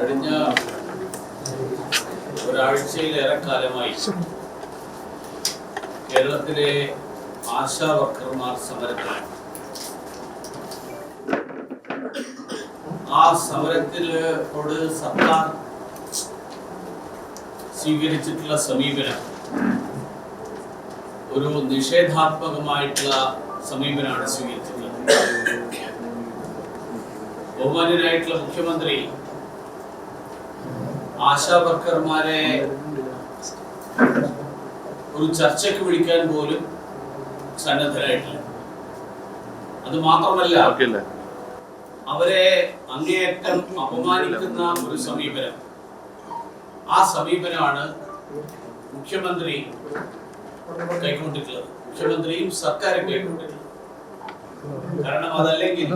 കഴിഞ്ഞ ഒരാഴ്ചയിലേറെ കാലമായി കേരളത്തിലെ ആശാ വർക്കർമാർ സമരത്തിലാണ്. ആ സമരത്തിലോട് സർക്കാർ സ്വീകരിച്ചിട്ടുള്ള സമീപനം ഒരു നിഷേധാത്മകമായിട്ടുള്ള സമീപനമാണ് സ്വീകരിച്ചിട്ടുള്ളത്. ബഹുമാന്യനായിട്ടുള്ള മുഖ്യമന്ത്രി ആശാ വർക്കർമാരെ ഒരു ചർച്ചയ്ക്ക് വിളിക്കാൻ പോലും സന്നദ്ധരായിട്ടില്ല. അത് മാത്രമല്ല അവരെ അങ്ങേയറ്റം അപമാനിക്കുന്ന ഒരു സമീപനം. ആ സമീപനമാണ് മുഖ്യമന്ത്രി കൈക്കൊണ്ടിട്ടുള്ളത്. മുഖ്യമന്ത്രിയും സർക്കാരും കൈക്കൊണ്ടിട്ടുള്ളത്. കാരണം അതല്ലെങ്കിൽ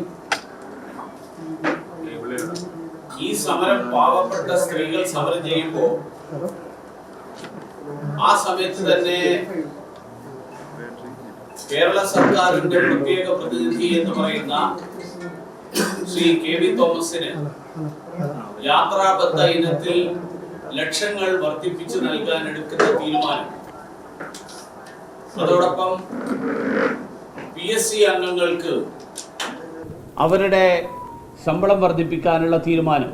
ഈ സമരം പാവപ്പെട്ട സ്ത്രീകൾ സമരം ചെയ്യുമ്പോൾ ആ സമയത്ത് തന്നെ കേരള സർക്കാരിന്റെ പ്രത്യേക പ്രതിനിധി എന്ന് പറയുന്ന ശ്രീ കെ വി തോമസിന് യാത്രാബദ്ധ ഇനത്തിൽ ലക്ഷങ്ങൾ വർദ്ധിപ്പിച്ചു നൽകാൻ എടുക്കുന്ന തീരുമാനം. അതോടൊപ്പം പി എസ് സി അംഗങ്ങൾക്ക് അവരുടെ ശമ്പളം വർദ്ധിപ്പിക്കാനുള്ള തീരുമാനം.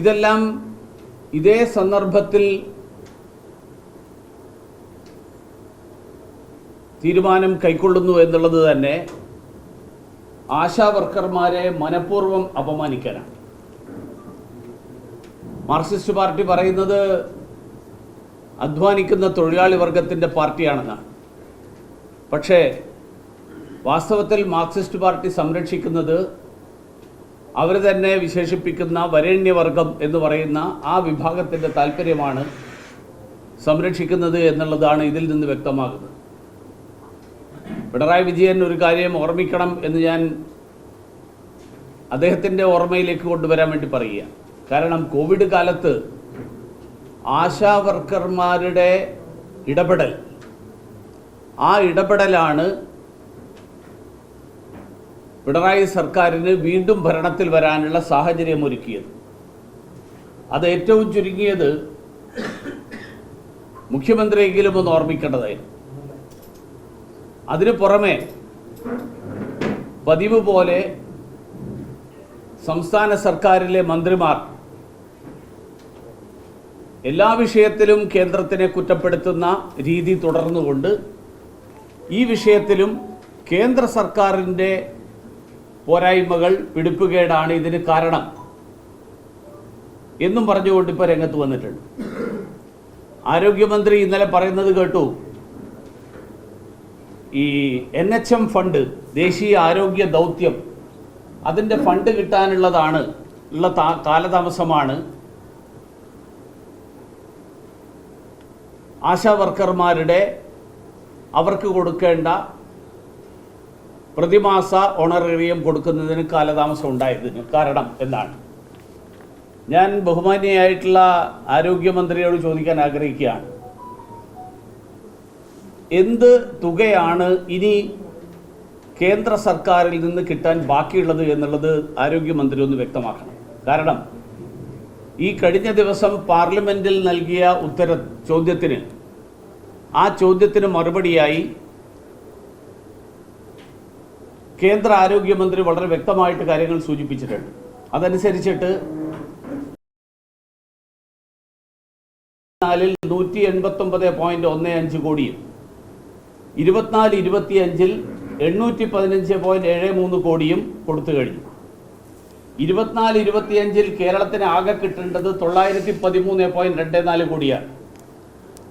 ഇതെല്ലാം ഇതേ സന്ദർഭത്തിൽ തീരുമാനം കൈക്കൊള്ളുന്നു എന്നുള്ളത് തന്നെ ആശാ വർക്കർമാരെ മനഃപൂർവം അപമാനിക്കാനാണ്. മാർക്സിസ്റ്റ് പാർട്ടി പറയുന്നത് അധ്വാനിക്കുന്ന തൊഴിലാളി വർഗത്തിന്റെ പാർട്ടിയാണെന്നാണ്. പക്ഷേ വാസ്തവത്തിൽ മാർക്സിസ്റ്റ് പാർട്ടി സംരക്ഷിക്കുന്നത് അവർ തന്നെ വിശേഷിപ്പിക്കുന്ന വരേണ്യവർഗം എന്ന് പറയുന്ന ആ വിഭാഗത്തിന്റെ താല്പര്യമാണ് സംരക്ഷിക്കുന്നത് എന്നുള്ളതാണ് ഇതിൽ നിന്ന് വ്യക്തമാകുന്നത്. പിണറായി വിജയൻ ഒരു കാര്യം ഓർമ്മിക്കണം എന്ന് ഞാൻ അദ്ദേഹത്തിന്റെ ഓർമ്മയിലേക്ക് കൊണ്ടുവരാൻ വേണ്ടി പറയുക കാരണം കോവിഡ് കാലത്ത് ആശാ വർക്കർമാരുടെ ഇടപെടൽ ആ ഇടപെടലാണ് പിണറായി സർക്കാരിന് വീണ്ടും ഭരണത്തിൽ വരാനുള്ള സാഹചര്യം ഒരുക്കിയത്. അത് ഏറ്റവും ചുരുങ്ങിയത് മുഖ്യമന്ത്രിയെങ്കിലും ഒന്ന് ഓർമ്മിക്കേണ്ടതായിരുന്നു. അതിനു പുറമെ പതിവ് പോലെ സംസ്ഥാന സർക്കാരിലെ മന്ത്രിമാർ എല്ലാ വിഷയത്തിലും കേന്ദ്രത്തിനെ കുറ്റപ്പെടുത്തുന്ന രീതി തുടർന്നുകൊണ്ട് ഈ വിഷയത്തിലും കേന്ദ്ര സർക്കാരിന്റെ പോരായ്മകൾ പിടിപ്പുകേടാണ് ഇതിന് കാരണം. എന്നും പറഞ്ഞുകൊണ്ട് ഇപ്പോൾ രംഗത്ത് വന്നിട്ടുണ്ട്. ആരോഗ്യമന്ത്രി ഇന്നലെ പറയുന്നത് കേട്ടു. ഈ എൻ എച്ച് എം ഫണ്ട് ദേശീയ ആരോഗ്യ ദൗത്യം അതിന്റെ ഫണ്ട് കിട്ടാനുള്ളതാണ് ഉള്ള കാലതാമസമാണ് ആശാ വർക്കർമാരുടെ അവർക്ക് കൊടുക്കേണ്ട പ്രതിമാസ ഓണറേറിയം കൊടുക്കുന്നതിന് കാലതാമസം ഉണ്ടായതിന് കാരണം എന്താണ്? ഞാൻ ബഹുമാന്യയായിട്ടുള്ള ആരോഗ്യമന്ത്രിയോട് ചോദിക്കാൻ ആഗ്രഹിക്കുകയാണ്. എന്ത് തുകയാണ് ഇനി കേന്ദ്ര സർക്കാരിൽ നിന്ന് കിട്ടാൻ ബാക്കിയുള്ളത് എന്നുള്ളത് ആരോഗ്യമന്ത്രി ഒന്ന് വ്യക്തമാക്കണം. കാരണം ഈ കഴിഞ്ഞ ദിവസം പാർലമെന്റിൽ നൽകിയ ഉത്തര ചോദ്യത്തിന് ആ ചോദ്യത്തിന് മറുപടിയായി കേന്ദ്ര ആരോഗ്യമന്ത്രി വളരെ വ്യക്തമായിട്ട് കാര്യങ്ങൾ സൂചിപ്പിച്ചിട്ടുണ്ട്. അതനുസരിച്ചിട്ട് നാലിൽ നൂറ്റി എൺപത്തി ഒമ്പത് പോയിന്റ് ഒന്ന് അഞ്ച് കോടിയും ഇരുപത്തിനാല് ഇരുപത്തിയഞ്ചിൽ എണ്ണൂറ്റി പതിനഞ്ച് പോയിന്റ് ഏഴ് മൂന്ന് കോടിയും കൊടുത്തു കഴിഞ്ഞു. ഇരുപത്തിനാല് ഇരുപത്തിയഞ്ചിൽ കേരളത്തിന് ആകെ കിട്ടേണ്ടത് തൊള്ളായിരത്തി പതിമൂന്ന് പോയിന്റ് രണ്ട് നാല് കോടിയാണ്.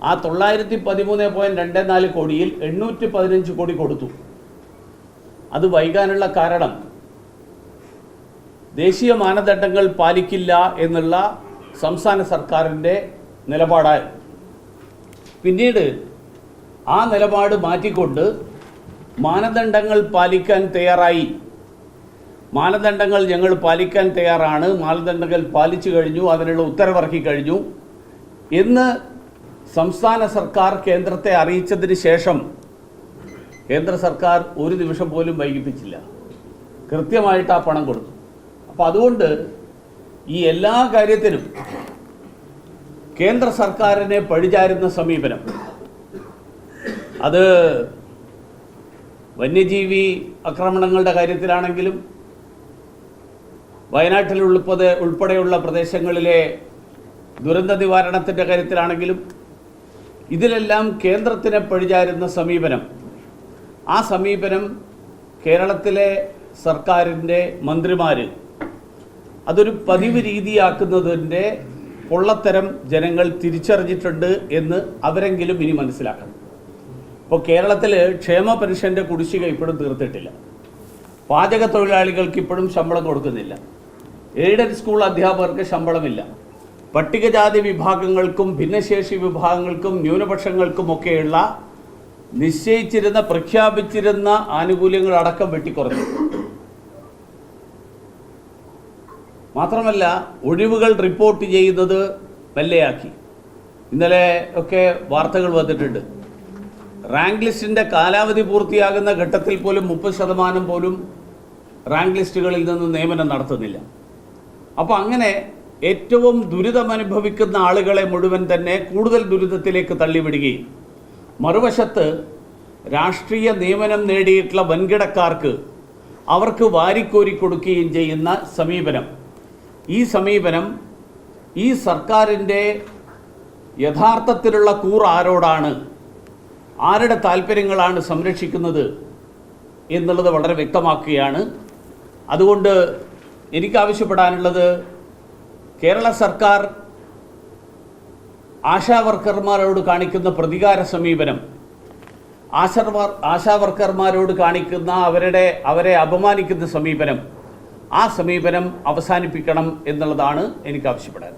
ആ തൊള്ളായിരത്തി പതിമൂന്ന് പോയിന്റ് രണ്ട് നാല് കോടിയിൽ എണ്ണൂറ്റി പതിനഞ്ച് കോടി കൊടുത്തു. അത് വൈകാനുള്ള കാരണം. ദേശീയ മാനദണ്ഡങ്ങൾ പാലിക്കില്ല എന്നുള്ള സംസ്ഥാന സർക്കാരിന്റെ നിലപാടായി. പിന്നീട് ആ നിലപാട് മാറ്റിക്കൊണ്ട് മാനദണ്ഡങ്ങൾ പാലിക്കാൻ തയ്യാറായി. മാനദണ്ഡങ്ങൾ ഞങ്ങൾ പാലിക്കാൻ തയ്യാറാണ്. മാനദണ്ഡങ്ങൾ പാലിച്ചു കഴിഞ്ഞു അതിനുള്ള ഉത്തരവിറക്കി കഴിഞ്ഞു. എന്ന് സംസ്ഥാന സർക്കാർ കേന്ദ്രത്തെ അറിയിച്ചതിന് ശേഷം കേന്ദ്ര സർക്കാർ ഒരു നിമിഷം പോലും വൈകിപ്പിച്ചില്ല. കൃത്യമായിട്ട് ആ പണം കൊടുത്തു. അപ്പോൾ അതുകൊണ്ട് ഈ എല്ലാ കാര്യത്തിനും കേന്ദ്ര സർക്കാരിനെ പഴിചാരുന്ന സമീപനം അത് വന്യജീവി ആക്രമണങ്ങളുടെ കാര്യത്തിലാണെങ്കിലും വയനാട്ടിൽ ഉൾപ്പെടെ ഉൾപ്പെടെയുള്ള പ്രദേശങ്ങളിലെ ദുരന്ത നിവാരണത്തിന്റെ കാര്യത്തിലാണെങ്കിലും ഇതിലെല്ലാം കേന്ദ്രത്തിനെ പഴിചാരുന്ന സമീപനം ആ സമീപനം കേരളത്തിലെ സർക്കാരിന്റെ മന്ത്രിമാർ അതൊരു പതിവ് രീതിയാക്കുന്നതിന്റെ പൊള്ളത്തരം ജനങ്ങൾ തിരിച്ചറിഞ്ഞിട്ടുണ്ട് എന്ന് അവരെങ്കിലും ഇനി മനസ്സിലാക്കണം. ഇപ്പോൾ കേരളത്തിൽ ക്ഷേമ പെൻഷന്റെ കുടിശ്ശിക ഇപ്പോഴും തീർത്തിട്ടില്ല. പാചക തൊഴിലാളികൾക്ക് ഇപ്പോഴും ശമ്പളം കൊടുക്കുന്നില്ല. എയ്ഡഡ് സ്കൂൾ അധ്യാപകർക്ക് ശമ്പളമില്ല. പട്ടികജാതി വിഭാഗങ്ങൾക്കും ഭിന്നശേഷി വിഭാഗങ്ങൾക്കും ന്യൂനപക്ഷങ്ങൾക്കുമൊക്കെയുള്ള നിശ്ചയിച്ചിരുന്ന പ്രഖ്യാപിച്ചിരുന്ന ആനുകൂല്യങ്ങൾ അടക്കം വെട്ടിക്കുറഞ്ഞു മാത്രമല്ല ഒഴിവുകൾ റിപ്പോർട്ട് ചെയ്യുന്നത് വെല്ലയാക്കി ഇന്നലെ ഒക്കെ വാർത്തകൾ വന്നിട്ടുണ്ട്. റാങ്ക് ലിസ്റ്റിന്റെ കാലാവധി പൂർത്തിയാകുന്ന ഘട്ടത്തിൽ പോലും മുപ്പത് ശതമാനം പോലും റാങ്ക് ലിസ്റ്റുകളിൽ നിന്ന് നിയമനം നടത്തുന്നില്ല. അപ്പോൾ അങ്ങനെ ഏറ്റവും ദുരിതമനുഭവിക്കുന്ന ആളുകളെ മുഴുവൻ തന്നെ കൂടുതൽ ദുരിതത്തിലേക്ക് തള്ളിവിടുകയും മറുവശത്ത് രാഷ്ട്രീയ നിയമനം നേടിയിട്ടുള്ള വൻകിടക്കാർക്ക് അവർക്ക് വാരിക്കോരി കൊടുക്കുകയും ചെയ്യുന്ന സമീപനം. ഈ സമീപനം ഈ സർക്കാരിന്റെ യഥാർത്ഥത്തിലുള്ള കൂർ ആരോടാണ് ആരുടെ താല്പര്യങ്ങളാണ് സംരക്ഷിക്കുന്നത് എന്നുള്ളത് വളരെ വ്യക്തമാക്കുകയാണ്. അതുകൊണ്ട് എനിക്ക് ആവശ്യപ്പെടാനുള്ളത് കേരള സർക്കാർ ആശാ വർക്കർമാരോട് കാണിക്കുന്ന പ്രതികാര സമീപനം. ആശാ ആശാവർക്കർമാരോട് കാണിക്കുന്ന അവരുടെ അവരെ അപമാനിക്കുന്ന സമീപനം. ആ സമീപനം അവസാനിപ്പിക്കണം എന്നുള്ളതാണ് എനിക്ക് ആവശ്യപ്പെടാൻ